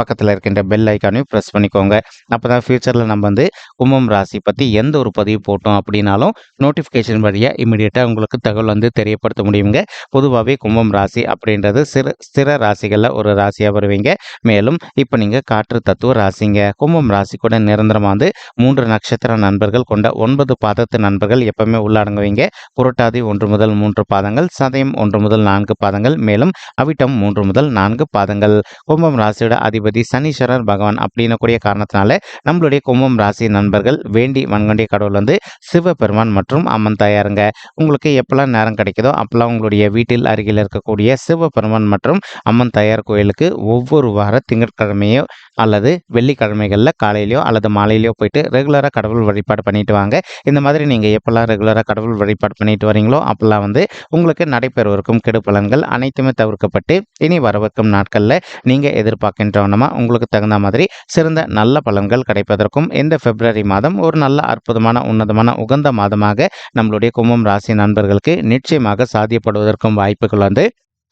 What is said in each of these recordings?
பக்கத்தில் இருக்கின்ற பெல் ஐக்கானையும் ப்ரெஸ் பண்ணிக்கோங்க. அப்போ தான் ஃப்யூச்சரில் நம்ம வந்து கும்பம் ராசி பற்றி எந்த ஒரு பதிவு போட்டோம் அப்படின்னாலும் நோட்டிஃபிகேஷன் வழியாக இமீடியட்டாக உங்களுக்கு தகவல் வந்து தெரியப்படுத்த முடியுங்க. பொதுவாகவே கும்பம் ராசி அப்படின்றது சிறு ஸ்திர ராசிகளில் ஒரு ராசியாக வருவீங்க. மேலும் இப்போ நீங்கள் காற்று தத்துவ ராசிங்க. கும்பம் ராசி கூட நிரந்தரமாக வந்து மூன்று நட்சத்திர நண்பர்கள் கொண்ட ஒன்பது பாதத்து நண்பர்கள் எப்பவுமே உள்ளடங்குவீங்க. புரட்டாதி ஒன்று முதல் மூன்று பாதங்கள் சதயம் ஒன்று முதல் நான்கு பாதங்கள் மேலும் அவிட்டம் மூன்று முதல் நான்கு பாதங்கள். கும்பம் ராசியோட அதிபதி சனீஸ்வரர் பகவான் அப்படின்னு கூடிய காரணத்தினால நம்மளுடைய கும்பம் ராசி நண்பர்கள் வேண்டி மண்கொண்டிய கடவுள் வந்து சிவபெருமான் மற்றும் அம்மன் தாயாருங்க. உங்களுக்கு எப்பெல்லாம் நேரம் கிடைக்குதோ அப்பெல்லாம் உங்களுடைய வீட்டில் அருகில் இருக்கக்கூடிய சிவபெருமான் மற்றும் அம்மன் தாயார் கோயிலுக்கு ஒவ்வொரு வார திங்கட்கிழமையோ அல்லது வெள்ளிக்கிழமைகளில் காலையிலையோ அல்லது மாலையிலையோ போயிட்டு ரெகுலராக கடவுள் வழிபாடு பண்ணிட்டு வாங்க. இந்த மாதிரி நீங்கள் எப்பெல்லாம் ரெகுலராக கடவுள் வழிபாடு பண்ணிட்டு வரீங்களோ அப்பெல்லாம் வந்து உங்களுக்கு நடைபெறுவதற்கும் கெடு பலன்கள் அனைத்துமே தவிர்க்கப்பட்டு இனி வரவிருக்கும் நாட்களில் நீங்கள் கவனமாக உங்களுக்கு தகுந்த மாதிரி சிறந்த நல்ல பலன்கள் கிடைப்பதற்கும் இந்த பிப்ரவரி மாதம் ஒரு நல்ல அற்புதமான உன்னதமான உகந்த மாதமாக நம்மளுடைய கும்பம் ராசி நண்பர்களுக்கு நிச்சயமாக சாத்தியப்படுவதற்கும் வாய்ப்புகள் வந்து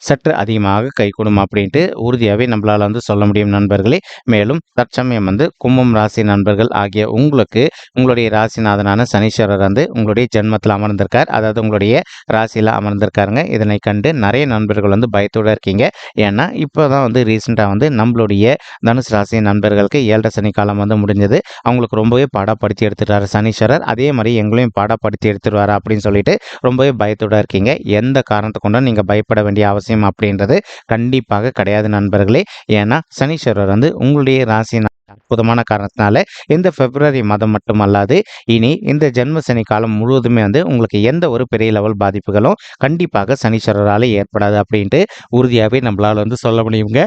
சற்று அதிகமாக கைகூடும் அப்படின்ட்டு உறுதியாகவே நம்மளால் வந்து சொல்ல முடியும் நண்பர்களே. மேலும் தற்சமயம் வந்து கும்பம் ராசி நண்பர்கள் ஆகிய உங்களுக்கு உங்களுடைய ராசிநாதனான சனீஸ்வரர் வந்து உங்களுடைய ஜென்மத்தில் அமர்ந்திருக்கார். அதாவது உங்களுடைய ராசியில் அமர்ந்திருக்காருங்க. இதனை கண்டு நிறைய நண்பர்கள் வந்து பயத்தோடு இருக்கீங்க. ஏன்னா இப்போ தான் வந்து ரீசெண்டாக வந்து நம்மளுடைய தனுஷ் ராசி நண்பர்களுக்கு ஏழரை சனி காலம் வந்து முடிஞ்சது. அவங்களுக்கு ரொம்பவே பாடப்படுத்தி எடுத்துட்டாரு சனீஸ்வரர். அதே மாதிரி எங்களையும் பாடப்படுத்தி எடுத்துருவார் அப்படின்னு சொல்லிட்டு ரொம்பவே பயத்தோடு இருக்கீங்க. எந்த காரணத்தை கொண்டும் நீங்கள் பயப்பட வேண்டிய அவசியம் அப்படின்றது கண்டிப்பாக கிடையாது நண்பர்களே. ஏன்னா சனீஸ்வரர் வந்து உங்களுடைய ராசி அற்புதமான காரணத்தினால இந்த பிப்ரவரி மாதம் மட்டுமல்லாது இனி இந்த ஜென்ம சனி காலம் முழுவதுமே வந்து உங்களுக்கு எந்த ஒரு பெரிய லெவல் பாதிப்புகளும் கண்டிப்பாக சனீஸ்வரரால் ஏற்படாது அப்படின்ட்டு உறுதியாகவே நம்மளால் வந்து சொல்ல முடியுங்க.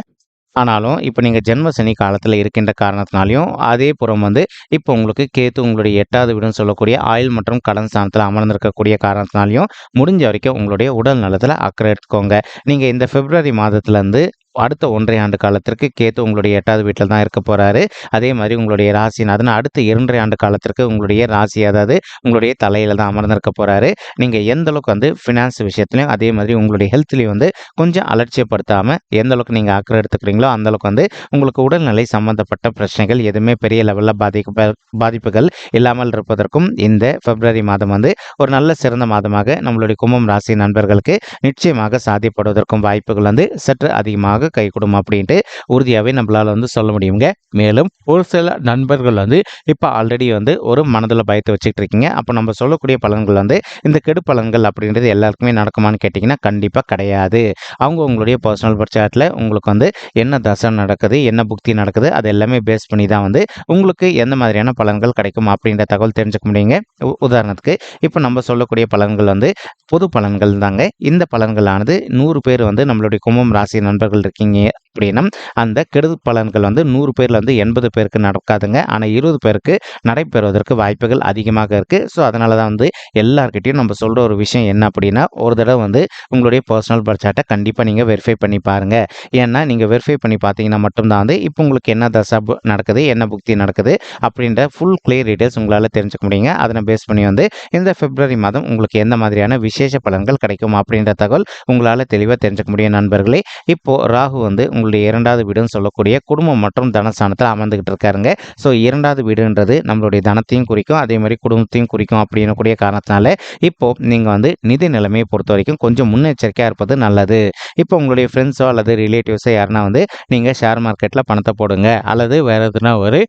ஆனாலும் இப்போ நீங்கள் ஜென்ம சனி காலத்தில் இருக்கின்ற காரணத்தினாலையும் அதே புறம் வந்து இப்போ உங்களுக்கு கேத்து உங்களுடைய எட்டாவது வீடுன்னு சொல்லக்கூடிய ஆயில் மற்றும் கடன் ஸ்தானத்தில் அமர்ந்திருக்கக்கூடிய காரணத்தினாலையும் முடிஞ்ச வரைக்கும் உங்களுடைய உடல் நலத்தில் அக்கறை எடுத்துக்கோங்க. நீங்கள் இந்த பிப்ரவரி மாதத்துலேருந்து அடுத்த ஒன்றரை ஆண்டு காலத்திற்கு கேத்து உங்களுடைய எட்டாவது வீட்டில் தான் இருக்க போகிறாரு அதே மாதிரி உங்களுடைய ராசிநாதன் அடுத்த இரண்டரை ஆண்டு காலத்திற்கு உங்களுடைய ராசி அதாவது உங்களுடைய தலையில் தான் அமர்ந்திருக்க போகிறாரு நீங்கள் எந்த அளவுக்கு வந்து ஃபினான்ஸ் விஷயத்துலையும் அதே மாதிரி உங்களுடைய ஹெல்த்லேயும் வந்து கொஞ்சம் அலட்சியப்படுத்தாமல் எந்த அளவுக்கு நீங்கள் அக்கறை எடுத்துக்கிறீங்களோ அந்த அளவுக்கு வந்து உங்களுக்கு உடல்நிலை சம்பந்தப்பட்ட பிரச்சனைகள் எதுவுமே பெரிய லெவலில் பாதிக்க பாதிப்புகள் இல்லாமல் இருப்பதற்கும் இந்த பிப்ரவரி மாதம் வந்து ஒரு நல்ல சிறந்த மாதமாக நம்மளுடைய கும்பம் ராசி நண்பர்களுக்கு நிச்சயமாக சாதிப்படுவதற்கும் வாய்ப்புகள் வந்து சற்று அதிகமாக கை கொடுக்கும் அப்படின்ட்டு உறுதியாகவே நம்மளால் வந்து சொல்ல முடியுங்க. மேலும் ஒரு சில நண்பர்கள் வந்து இப்போ ஆல்ரெடி வந்து ஒரு மனதில் பயத்தை வச்சுட்டு இருக்கீங்க. அப்போ நம்ம சொல்லக்கூடிய பலன்கள் வந்து இந்த கெடு பலன்கள் அப்படின்றது எல்லாருக்குமே நடக்குமான்னு கேட்டிங்கன்னா கண்டிப்பாக கிடையாது. அவங்க உங்களுடைய பர்சனல் பட்ஜெட்டில் உங்களுக்கு வந்து என்ன தசை நடக்குது என்ன புக்தி நடக்குது அது எல்லாமே பேஸ் பண்ணி தான் வந்து உங்களுக்கு எந்த மாதிரியான பலன்கள் கிடைக்கும் அப்படின்ற தகவல் தெரிஞ்சுக்க முடியுங்க. உ- உதாரணத்துக்கு இப்போ நம்ம சொல்லக்கூடிய பலன்கள் வந்து பொது பலன்கள் தாங்க. இந்த பலன்களானது நூறு பேர் வந்து நம்மளுடைய கும்பம் ராசி நண்பர்கள் இருக்கீங்க அப்படின்னா அந்த கெடுது பலன்கள் வந்து நூறு பேர்ல வந்து எண்பது பேருக்கு நடக்காதுங்க. ஆனால் இருபது பேருக்கு நடைபெறுவதற்கு வாய்ப்புகள் அதிகமாக இருக்குது ஸோ அதனால தான் வந்து எல்லார்கிட்டையும் நம்ம சொல்கிற ஒரு விஷயம் என்ன அப்படின்னா ஒரு தடவை வந்து உங்களுடைய பர்சனல் பட்ஜெட்டை கண்டிப்பாக நீங்கள் வெரிஃபை பண்ணி பாருங்கள் ஏன்னா நீங்கள் வெரிஃபை பண்ணி பார்த்தீங்கன்னா மட்டும்தான் வந்து இப்போ உங்களுக்கு என்ன தசா பு- நடக்குது என்ன புக்தி நடக்குது அப்படின்ற ஃபுல் கிளியர் டீட்டெயில்ஸ் உங்களால் தெரிஞ்சுக்க முடியுங்க. அதனை பேஸ் பண்ணி வந்து இந்த பிப்ரவரி மாதம் உங்களுக்கு எந்த மாதிரியான விசேஷ பலன்கள் கிடைக்கும் அப்படின்ற தகவல் உங்களால் தெளிவாக தெரிஞ்சுக்க முடியும் நண்பர்களே. இப்போ ராகு வந்து உங்களுடைய இரண்டாவது வீடுன்னு சொல்லக்கூடிய குடும்பம் மற்றும் தனஸ்தானத்தில் அமர்ந்துகிட்டு இருக்காருங்க. ஸோ இரண்டாவது வீடுன்றது நம்மளுடைய தனத்தையும் குறிக்கும் அதே மாதிரி குடும்பத்தையும் குறிக்கும் அப்படின்னு கூடிய காரணத்தினால இப்போ நீங்கள் வந்து நிதி நிலைமையை பொறுத்த வரைக்கும் கொஞ்சம் முன்னெச்சரிக்கையாக இருப்பது நல்லது. இப்போ உங்களுடைய ஃப்ரெண்ட்ஸோ அல்லது ரிலேட்டிவ்ஸோ யாருன்னா வந்து நீங்கள் ஷேர் மார்க்கெட்டில் பணத்தை போடுங்க. அல்லது வேறு எதுனா ஒரு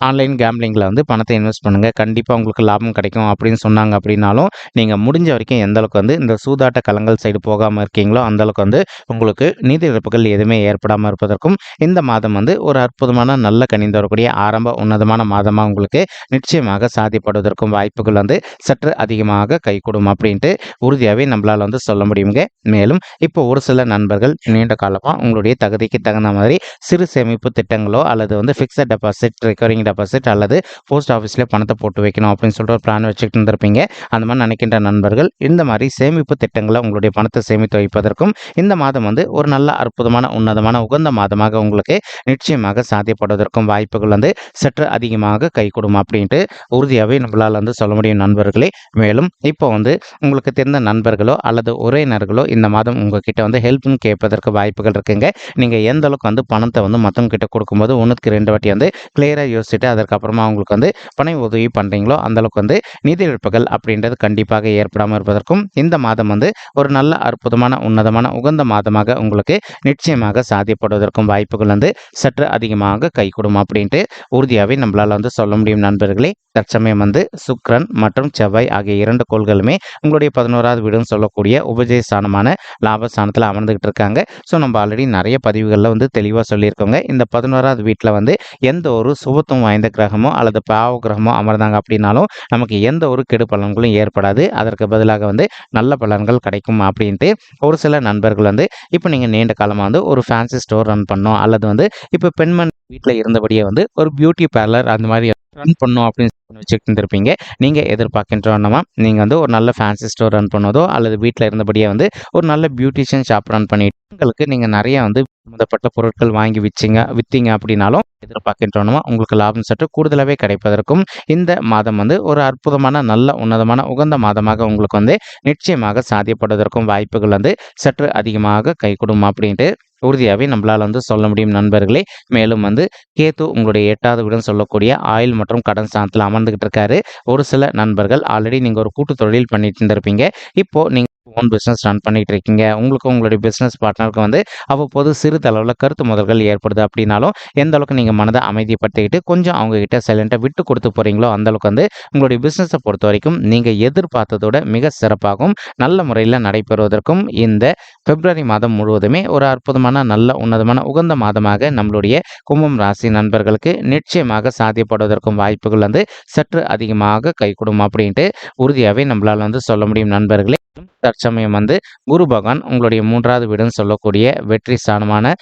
ஆன்லைன் கேம்லிங்கில் வந்து பணத்தை இன்வெஸ்ட் பண்ணுங்கள் கண்டிப்பாக உங்களுக்கு லாபம் கிடைக்கும் அப்படின்னு சொன்னாங்க அப்படின்னாலும் நீங்கள் முடிஞ்ச வரைக்கும் எந்தளவுக்கு வந்து இந்த சூதாட்ட கலங்கள் சைடு போகாமல் இருக்கீங்களோ அந்தளவுக்கு வந்து உங்களுக்கு நிதி இழப்புகள் எதுவுமே ஏற்படாமல் இருப்பதற்கும் இந்த மாதம் வந்து ஒரு அற்புதமான நல்ல கணிந்து வரக்கூடிய ஆரம்ப உன்னதமான மாதமாக உங்களுக்கு நிச்சயமாக சாதிப்படுவதற்கும் வாய்ப்புகள் வந்து சற்று அதிகமாக கைகூடும் அப்படின்ட்டு உறுதியாகவே நம்மளால் வந்து சொல்ல முடியுங்க. மேலும் இப்போ ஒரு சில நண்பர்கள் நீண்ட காலமாக உங்களுடைய தகுதிக்கு தகுந்த மாதிரி சிறு சேமிப்பு திட்டங்களோ அல்லது வந்து ஃபிக்ஸட் டெபாசிட் ரெக்கரிங் டெபாசிட் அல்லது போஸ்ட் ஆஃபீஸில் பணத்தை போட்டு வைக்கணும் அப்படின்னு சொல்லிட்டு ஒரு பிளான் வச்சுக்கிட்டு இருந்திருப்பீங்க. அந்த மாதிரி நினைக்கின்ற நண்பர்கள் இந்த மாதிரி சேமிப்பு திட்டங்களை உங்களுடைய பணத்தை சேமித்து வைப்பதற்கும் இந்த மாதம் வந்து ஒரு நல்ல அற்புதமான உன்னதமான உகந்த மாதமாக உங்களுக்கு நிச்சயமாக சாத்தியப்படுவதற்கும் வாய்ப்புகள் வந்து சற்று அதிகமாக கைகூடும் அப்படின்ட்டு உறுதியாகவே நம்மளால் வந்து சொல்ல முடியும் நண்பர்களே. மேலும் இப்போ வந்து உங்களுக்கு தெரிந்த நண்பர்களோ அல்லது உறவினர்களோ இந்த மாதம் உங்ககிட்ட வந்து ஹெல்ப்னு கேட்பதற்கு வாய்ப்புகள் இருக்குங்க. நீங்கள் எந்த அளவுக்கு வந்து பணத்தை வந்து மற்றவங்க கிட்ட கொடுக்கும்போது ஒன்றுக்கு ரெண்டு வாட்டி வந்து கிளியராக வச்சுட்டு அதற்கப்புறமா அவங்களுக்கு வந்து பண உதவி பண்ணுறீங்களோ அந்தளவுக்கு வந்து நிதி இழப்புகள் அப்படின்றது கண்டிப்பாக ஏற்படாமல் இருப்பதற்கும் இந்த மாதம் வந்து ஒரு நல்ல அற்புதமான உன்னதமான உகந்த மாதமாக உங்களுக்கு நிச்சயமாக சாத்தியப்படுவதற்கும் வாய்ப்புகள் வந்து சற்று அதிகமாக கைகூடும் அப்படின்ட்டு உறுதியாகவே நம்மளால் வந்து சொல்ல முடியும் நண்பர்களே. தற்சமயம் வந்து சுக்ரன் மற்றும் செவ்வாய் ஆகிய இரண்டு கோள்களுமே உங்களுடைய பதினோராவது வீடுன்னு சொல்லக்கூடிய உபஜயஸ்தானமான லாபஸ்தானத்தில் அமர்ந்துகிட்டு இருக்காங்க. ஸோ நம்ம ஆல்ரெடி நிறைய பதிவுகளில் வந்து தெளிவாக சொல்லியிருக்கோங்க. இந்த பதினோராவது வீட்டில் வந்து எந்த ஒரு சுபத்துவம் வாய்ந்த கிரகமோ அல்லது பாவ கிரகமோ அமர்ந்தாங்க அப்படின்னாலும் நமக்கு எந்த ஒரு கெடு பலன்களும் ஏற்படாது. அதற்கு பதிலாக வந்து நல்ல பலன்கள் கிடைக்கும் அப்படின்ட்டு ஒரு சில நண்பர்கள் வந்து இப்போ நீங்கள் நீண்ட காலமாக வந்து ஒரு ஃபேன்சி ஸ்டோர் ரன் பண்ணோம். அல்லது வந்து இப்போ பெண்மண் வீட்டில் இருந்தபடியே வந்து ஒரு பியூட்டி பார்லர் அந்த மாதிரி ரன் பண்ணோம் அப்படின்னு வச்சுருந்துருப்பீங்க இருந்திருப்பீங்க. நீங்கள் எதிர்பார்க்கின்றோன்னா நீங்கள் வந்து ஒரு நல்ல ஃபேன்சி ஸ்டோர் ரன் பண்ணதோ அல்லது வீட்டில் இருந்தபடியே வந்து ஒரு நல்ல பியூட்டிஷியன் ஷாப் ரன் பண்ணிட்டு உங்களுக்கு நீங்கள் நிறைய வந்து சம்மந்தப்பட்ட பொருட்கள் வாங்கி விச்சிங்க விற்றீங்க அப்படின்னாலும் எதிர்பார்க்கின்றோமா உங்களுக்கு லாபம் சற்று கூடுதலாகவே கிடைப்பதற்கும் இந்த மாதம் வந்து ஒரு அற்புதமான நல்ல உன்னதமான உகந்த மாதமாக உங்களுக்கு வந்து நிச்சயமாக சாத்தியப்படுவதற்கும் வாய்ப்புகள் வந்து சற்று அதிகமாக கைகூடும் அப்படின்ட்டு உறுதியாகவே நம்மளால் வந்து சொல்ல முடியும் நண்பர்களே. மேலும் வந்து கேத்து உங்களுடைய எட்டாவது வீடுன்னு சொல்லக்கூடிய ஆயில் மற்றும் கடன் ஸ்தானத்தில் அமர்ந்துகிட்டு இருக்காரு. ஒரு சில நண்பர்கள் ஆல்ரெடி நீங்கள் ஒரு கூட்டு தொழில் பண்ணிட்டு இருந்திருப்பீங்க. இப்போது நீங்கள் ஓன் பிஸ்னஸ் ரன் பண்ணிகிட்டு இருக்கீங்க உங்களுக்கு உங்களுடைய பிஸ்னஸ் பார்ட்னருக்கு வந்து அவ்வப்போது சிறு தளவில் கருத்து முதல்கள் ஏற்படுது அப்படின்னாலும் எந்த அளவுக்கு நீங்கள் மனதை அமைதிப்படுத்திக்கிட்டு கொஞ்சம் அவங்க கிட்ட சைலண்ட்டாக விட்டு கொடுத்து போகிறீங்களோ அந்த அளவுக்கு வந்து உங்களுடைய பிஸ்னஸை பொறுத்த வரைக்கும் நீங்கள் எதிர்பார்த்ததோட மிக சிறப்பாகவும் நல்ல முறையில் நடைபெறுவதற்கும் இந்த பிப்ரவரி மாதம் முழுவதுமே ஒரு அற்புதமான நல்ல உன்னதமான உகந்த மாதமாக நம்மளுடைய கும்பம் ராசி நண்பர்களுக்கு நிச்சயமாக சாத்தியப்படுவதற்கும் வாய்ப்புகள் வந்து சற்று அதிகமாக கைகூடும் அப்படின்ட்டு உறுதியாகவே நம்மளால் வந்து சொல்ல முடியும் நண்பர்களே. தற்சமயம் வந்து குரு பகவான் உங்களுடைய மூன்றாவது வீடுன்னு சொல்லக்கூடிய வெற்றி ஸ்தானமான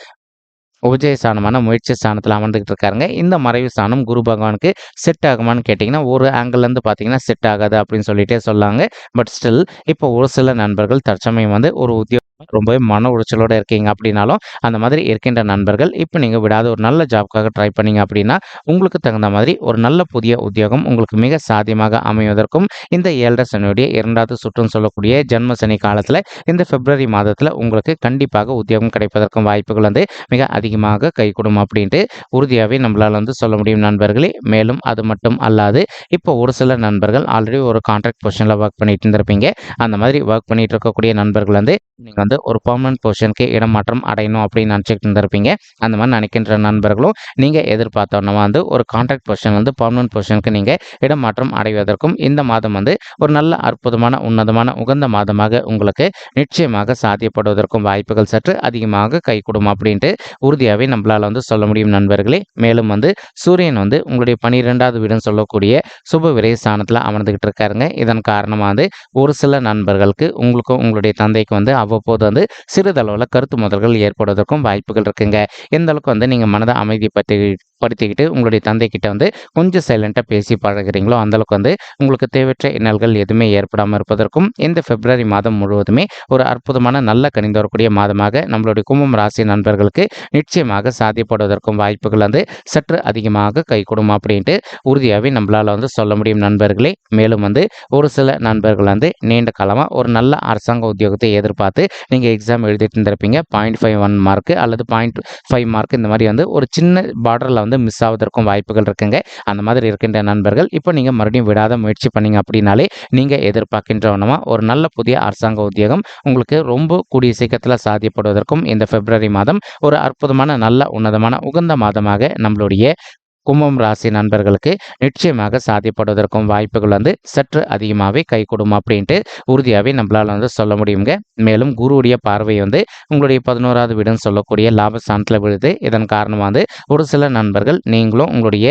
உபஜய ஸ்தானமான முயற்சி ஸ்தானத்தில் அமர்ந்துகிட்டு இருக்காருங்க. இந்த மறைவு ஸ்தானம் குரு பகவானுக்கு செட் ஆகுமான்னு கேட்டிங்கன்னா ஒரு ஆங்கிள்லேருந்து பார்த்தீங்கன்னா செட் ஆகாது அப்படின்னு சொல்லிட்டே சொல்லாங்க. பட் ஸ்டில் இப்போ ஒரு சில நண்பர்கள் தற்சமயம் வந்து ஒரு உத்தியோக ரொம்பவே மன உளைச்சலோடு இருக்கீங்க அப்படின்னாலும் அந்த மாதிரி இருக்கின்ற நண்பர்கள் இப்போ நீங்கள் விடாத ஒரு நல்ல ஜாப்க்காக ட்ரை பண்ணீங்க அப்படின்னா உங்களுக்கு தகுந்த மாதிரி ஒரு நல்ல புதிய உத்தியோகம் உங்களுக்கு மிக சாத்தியமாக அமைவதற்கும் இந்த ஏழரை சனியுடைய இரண்டாவது சுற்றுன்னு சொல்லக்கூடிய ஜென்ம சனி காலத்தில் இந்த பிப்ரவரி மாதத்தில் உங்களுக்கு கண்டிப்பாக உத்தியோகம் கிடைப்பதற்கும் வாய்ப்புகள் வந்து மிக அதிகமாக கைகூடும் அப்படின்ட்டு உறுதியாகவே நம்மளால் வந்து சொல்ல முடியும் நண்பர்களே. மேலும் அது மட்டும் அல்லாது இப்போ ஒரு சில நண்பர்கள் ஆல்ரெடி ஒரு கான்ட்ராக்ட் பொசிஷனில் ஒர்க் பண்ணிட்டு இருந்திருப்பீங்க. அந்த மாதிரி ஒர்க் பண்ணிட்டு இருக்கக்கூடிய நண்பர்கள் வந்து நீங்கள் வந்து ஒரு பர்மனன்ட் பொசிஷனுக்கு இடமாற்றம் அடையணும் அப்படின்னு நினச்சிக்கிட்டு இருந்திருப்பீங்க. அந்த மாதிரி நினைக்கின்ற நண்பர்களும் நீங்கள் எதிர்பார்த்தோன்னா வந்து ஒரு கான்ட்ராக்ட் பொசிஷன் வந்து பர்மனன்ட் பொசிஷனுக்கு நீங்கள் இடமாற்றம் அடைவதற்கும் இந்த மாதம் வந்து ஒரு நல்ல அற்புதமான உன்னதமான உகந்த மாதமாக உங்களுக்கு நிச்சயமாக சாத்தியப்படுவதற்கும் வாய்ப்புகள் சற்று அதிகமாக கைகூடும் அப்படின்ட்டு உறுதியாகவே நம்மளால் வந்து சொல்ல முடியும் நண்பர்களே. மேலும் வந்து சூரியன் வந்து உங்களுடைய பனிரெண்டாவது வீடுன்னு சொல்லக்கூடிய சுப விரை ஸ்தானத்தில் அமர்ந்துகிட்டு இருக்காருங்க. இதன் காரணமாக வந்து ஒரு சில நண்பர்களுக்கு உங்களுக்கும் உங்களுடைய தந்தைக்கு வந்து அவ்வப்போது வந்து சிறிதளவில் கருத்து முதல்கள் ஏற்படுவதற்கும் வாய்ப்புகள் இருக்குங்க. எந்த அளவுக்கு வந்து நீங்கள் மனதை அமைதிப்படுத்தி படுத்திக்கிட்டு உங்களுடைய தந்தைக்கிட்ட வந்து கொஞ்சம் சைலண்ட்டாக பேசி பழகுறீங்களோ அந்தளவுக்கு வந்து உங்களுக்கு தேவையற்ற இன்னல்கள் எதுவுமே ஏற்படாமல் இருப்பதற்கும் இந்த பிப்ரவரி மாதம் முழுவதுமே ஒரு அற்புதமான நல்ல கணிந்து வரக்கூடிய மாதமாக நம்மளுடைய கும்பம் ராசி நண்பர்களுக்கு நிச்சயமாக சாத்தியப்படுவதற்கும் வாய்ப்புகள் வந்து சற்று அதிகமாக கைகூடும் அப்படின்ட்டு உறுதியாகவே நம்மளால் வந்து சொல்ல முடியும் நண்பர்களே. மேலும் வந்து ஒரு சில நண்பர்கள் வந்து நீண்ட காலமாக ஒரு நல்ல அரசாங்க உத்தியோகத்தை எதிர்பார்த்து நீங்கள் எக்ஸாம் எழுதிட்டு இருந்திருப்பீங்க. பாயிண்ட் ஃபைவ் ஒன் மார்க் அல்லது பாயிண்ட் ஃபைவ் மார்க் இந்த மாதிரி வந்து ஒரு சின்ன பார்டரில் வந்து மிஸ் ஆவதற்கும் வாய்ப்புகள் இருக்குங்க. அந்த மாதிரி இருக்கின்ற நண்பர்கள் இப்போ நீங்கள் மறுபடியும் விடாத முயற்சி பண்ணீங்க அப்படின்னாலே நீங்கள் எதிர்பார்க்கின்றவனமா ஒரு நல்ல புதிய அரசாங்க உத்தியோகம் உங்களுக்கு ரொம்ப கூடிய சீக்கிரத்தில் சாத்தியப்படுவதற்கும் இந்த பிப்ரவரி மாதம் ஒரு அற்புதமான நல்ல உன்னதமான உகந்த மாதமாக நம்மளுடைய கும்பம் ராசி நண்பர்களுக்கு நிச்சயமாக சாதிப்படுவதற்கும் வாய்ப்புகள் வந்து சற்று அதிகமாகவே கை கொடும் அப்படின்ட்டு உறுதியாகவே நம்மளால் வந்து சொல்ல முடியுங்க. மேலும் குருவுடைய பார்வை வந்து உங்களுடைய பதினோராவது வீடுன்னு சொல்லக்கூடிய லாபஸ்தானத்தில் விழுது. இதன் காரணமாக வந்து ஒரு சில நண்பர்கள் நீங்களும் உங்களுடைய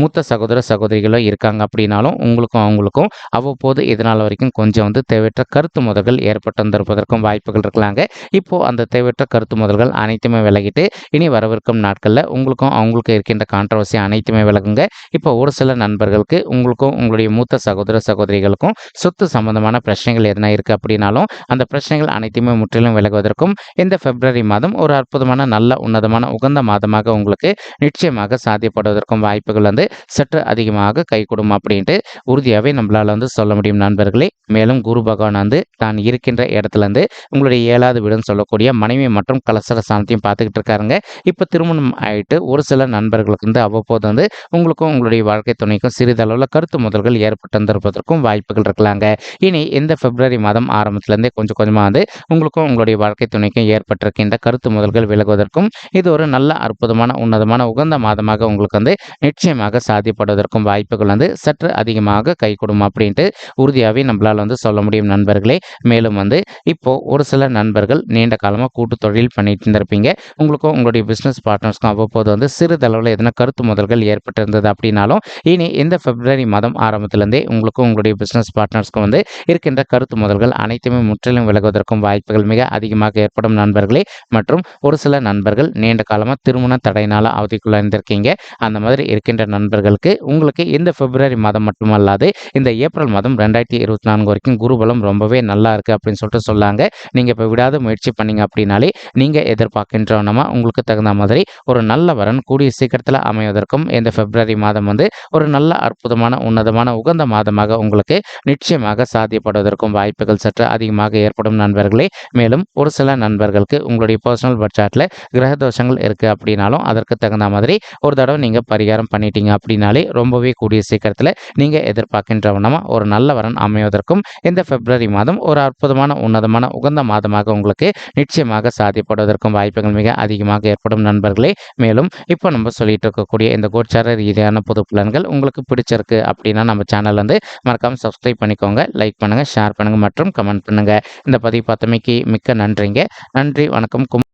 மூத்த சகோதர சகோதரிகளோ இருக்காங்க அப்படின்னாலும் உங்களுக்கும் அவங்களுக்கும் அவ்வப்போது இதனால் வரைக்கும் கொஞ்சம் வந்து தேவையற்ற கருத்து முதல்கள் ஏற்பட்டு வந்திருப்பதற்கும் வாய்ப்புகள் இருக்கலாங்க. இப்போது அந்த தேவையற்ற கருத்து முதல்கள் அனைத்துமே விலகிட்டு இனி வரவிருக்கும் நாட்களில் உங்களுக்கும் அவங்களுக்கும் இருக்கின்ற கான்ட்ரவர்சி அனைத்துமே விலகுங்க. இப்போ ஒரு சில நண்பர்களுக்கு உங்களுக்கும் உங்களுடைய மூத்த சகோதர சகோதரிகளுக்கும் சொத்து சம்பந்தமான பிரச்சனைகள் எதனா இருக்குது அப்படின்னாலும் அந்த பிரச்சனைகள் அனைத்துமே முற்றிலும் விலகுவதற்கும் இந்த பிப்ரவரி மாதம் ஒரு அற்புதமான நல்ல உன்னதமான உகந்த மாதமாக உங்களுக்கு நிச்சயமாக சாத்தியப்படுவதற்கும் வாய்ப்புகள் வந்து சற்று அதிகமாக கை கொடுக்கும் அப்படின்ட்டு உறுதியாகவே நம்மளால் வந்து சொல்ல முடியும் நண்பர்களே. மேலும் குரு பகவான் வந்து தான் இருக்கின்ற இடத்துலேருந்து உங்களுடைய ஏழாவது வீடுன்னு சொல்லக்கூடிய மனைவி மற்றும் கலசர சாணத்தையும் பார்த்துக்கிட்டு இருக்காருங்க. இப்போ திருமணம் ஆகிட்டு ஒரு சில நண்பர்களுக்கு வந்து அவ்வப்போது வந்து உங்களுக்கும் உங்களுடைய வாழ்க்கை துணைக்கும் சிறிதளவில் கருத்து முதல்கள் ஏற்பட்டு வந்திருப்பதற்கும் வாய்ப்புகள் இருக்கலாங்க. இனி இந்த பிப்ரவரி மாதம் ஆரம்பத்துலேருந்தே கொஞ்சம் கொஞ்சமாக வந்து உங்களுக்கும் உங்களுடைய வாழ்க்கை துணைக்கும் ஏற்பட்டிருக்கின்ற கருத்து முதல்கள் விலகுவதற்கும் இது ஒரு நல்ல அற்புதமான உன்னதமான உகந்த மாதமாக உங்களுக்கு வந்து நிச்சயமாக சாதிப்படுவதற்கும் வாய்ப்புகள் வந்து சற்று அதிகமாக கை கொடுக்கும் அப்படின்ட்டு உறுதியாகவே நம்மளால் வந்து சொல்ல முடியும் நண்பர்களே. மேலும் வந்து இப்போது ஒரு சில நண்பர்கள் நீண்ட காலமாக கூட்டு தொழில் பண்ணிட்டு இருந்திருப்பீங்க. உங்களுக்கும் உங்களுடைய பிஸ்னஸ் பார்ட்னர்ஸ்க்கும் அவ்வப்போது வந்து சிறிதளவில் எதனா கருத்து முதல்கள் ஏற்பட்டிருந்தது அப்படின்னாலும் இனி இந்த பிப்ரவரி மாதம் ஆரம்பத்திலேருந்தே உங்களுக்கும் உங்களுடைய பிஸ்னஸ் பார்ட்னர்ஸ்க்கும் வந்து இருக்கின்ற கருத்து முதல்கள் அனைத்துமே முற்றிலும் விலகுவதற்கும் வாய்ப்புகள் மிக அதிகமாக ஏற்படும் நண்பர்களே. மற்றும் ஒரு சில நண்பர்கள் நீண்ட காலமாக திருமண தடையினால் அவதிக்குள்ள இருந்திருக்கீங்க அந்த மாதிரி இருக்கின்ற நண்பர்களுக்கு உங்களுக்கு இந்த பிப்ரவரி மாதம் மட்டுமல்லாது இந்த ஏப்ரல் மாதம் ரெண்டாயிரத்தி இருபத்தி நான்கு வரைக்கும் குருபலம் ரொம்பவே நல்லா இருக்குது அப்படின்னு சொல்லிட்டு சொல்லாங்க நீங்கள் இப்போ விடாத முயற்சி பண்ணீங்க அப்படின்னாலே நீங்கள் எதிர்பார்க்கின்றவனமா உங்களுக்கு தகுந்த மாதிரி ஒரு நல்ல வரன் கூடிய சீக்கிரத்தில் அமைவதற்கும் இந்த பிப்ரவரி மாதம் வந்து ஒரு நல்ல அற்புதமான உன்னதமான உகந்த மாதமாக உங்களுக்கு நிச்சயமாக சாத்தியப்படுவதற்கும் வாய்ப்புகள் சற்று அதிகமாக ஏற்படும் நண்பர்களே. மேலும் ஒரு சில நண்பர்களுக்கு உங்களுடைய பர்சனல் பட்ஜெட்டில் கிரக தோஷங்கள் இருக்குது அப்படின்னாலும் அதற்கு தகுந்த மாதிரி ஒரு தடவை நீங்கள் பரிகாரம் பண்ணிட்டீங்க அப்படின்னாலே ரொம்பவே கூடிய சீக்கிரத்தில் நீங்கள் எதிர்பார்க்கின்றவனமா ஒரு நல்ல வரன் அமைவதற்கும் இந்த பிப்ரவரி மாதம் ஒரு அற்புதமான உன்னதமான உகந்த மாதமாக உங்களுக்கு நிச்சயமாக சாத்தியப்படுவதற்கும் வாய்ப்புகள் மிக அதிகமாக ஏற்படும் நண்பர்களே. மேலும் இப்போ நம்ம சொல்லிட்டு இருக்கக்கூடிய இந்த கோச்சார ரீதியான புது பலன்கள் உங்களுக்கு பிடிச்சிருக்கு அப்படின்னா நம்ம சேனல் வந்து மறக்காமல் சப்ஸ்கிரைப் பண்ணிக்கோங்க லைக் பண்ணுங்கள் ஷேர் பண்ணுங்கள் மற்றும் கமெண்ட் பண்ணுங்கள் இந்த பதிவு பார்த்தமைக்கு மிக்க நன்றிங்க. நன்றி வணக்கம்